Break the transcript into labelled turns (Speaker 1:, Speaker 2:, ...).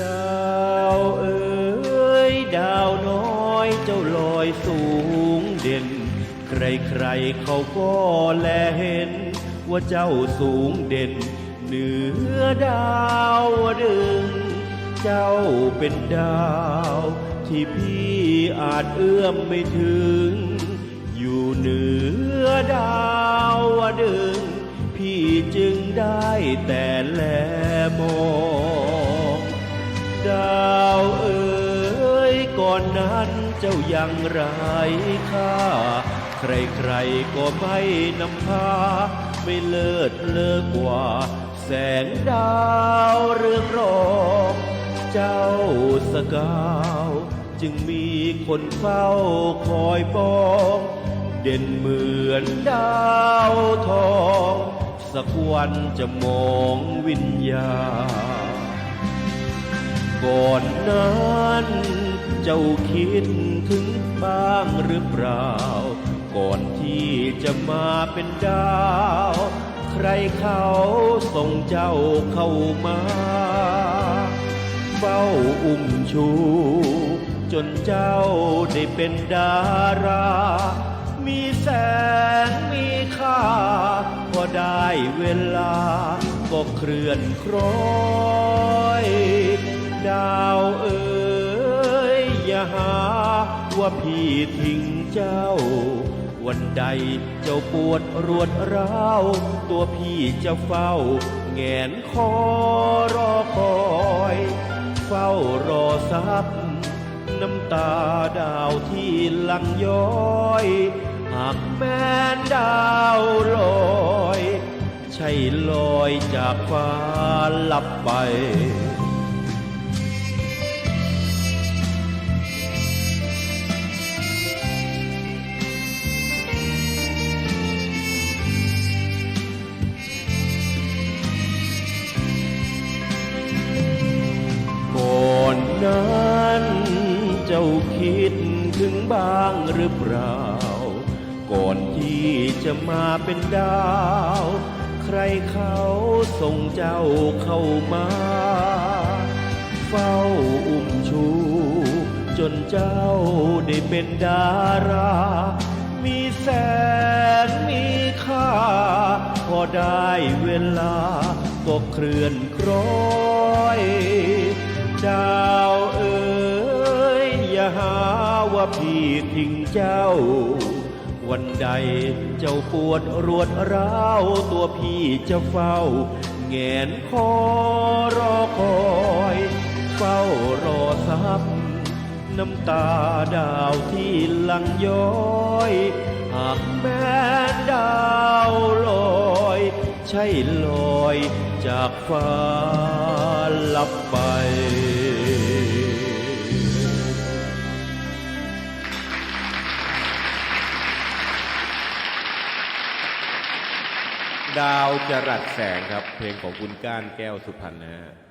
Speaker 1: ดาวเอ๋ยดาวน้อยเจ้าลอยสูงเด่น ใครๆเขาก็แลเห็น ว่าเจ้าสูงเด่น เหนือดาวดึง เจ้าเป็นดาว ที่พี่อาจเอื้อมไม่ถึง อยู่เหนือดาวดึง พี่จึงได้แต่แลมอง ดาวเอ๋ยก่อนนั้นเจ้ายังไรค่า ใครๆก็ไม่นำพา ไม่เลิศเลอกว่า แสงดาวเรืองรองเจ้าสกาว จึงมีคนเฝ้าคอยปอง เด่นเหมือนดาวทอง สักวันจะมองวิญญาณ ก่อนนั้น เจ้าคิดถึงบ้างหรือเปล่า ก่อนที่จะมาเป็นดาว ใครเขาส่งเจ้าเข้ามาเฝ้าอุ้มชู จนเจ้าได้เป็นดารา มีแสงมีค่า พอได้เวลาก็เคลื่อนคล้อยาวเอ๋ยอย่าหาว่าพี่ทิ้งเจ้า วันใดเจ้าปวดรวดร้าว ตัวพี่จะเฝ้า แงนคอรอคอย เฝ้ารอซับน้ำตาดาวที่ลังย้อย หากแม้นดาวลอย ใช่ลอยจากฟ้าลับไป นั้นเจ้าคิดถึงบ้างหรือเปล่า ก่อนที่จะมาเป็นดาว ใครเขาส่งเจ้าเข้ามา เฝ้าอุ้มชู จนเจ้าได้เป็นดารา มีแสนมีค่า พอได้เวลาก็เคลื่อนคล้อย พี่ทิ้งเจ้า วันใดเจ้าปวดรวดร้าวตัวพี่จะเฝ้าแงนคอรอคอยเฝ้ารอซับน้ำตาดาวที่หลังย้อย หากแม้ดาวลอย ใช่ลอยจากฟ้าลับไป
Speaker 2: ดาวจรัสแสงครับ เพลงของคุณก้านแก้วสุพรรณนะฮะ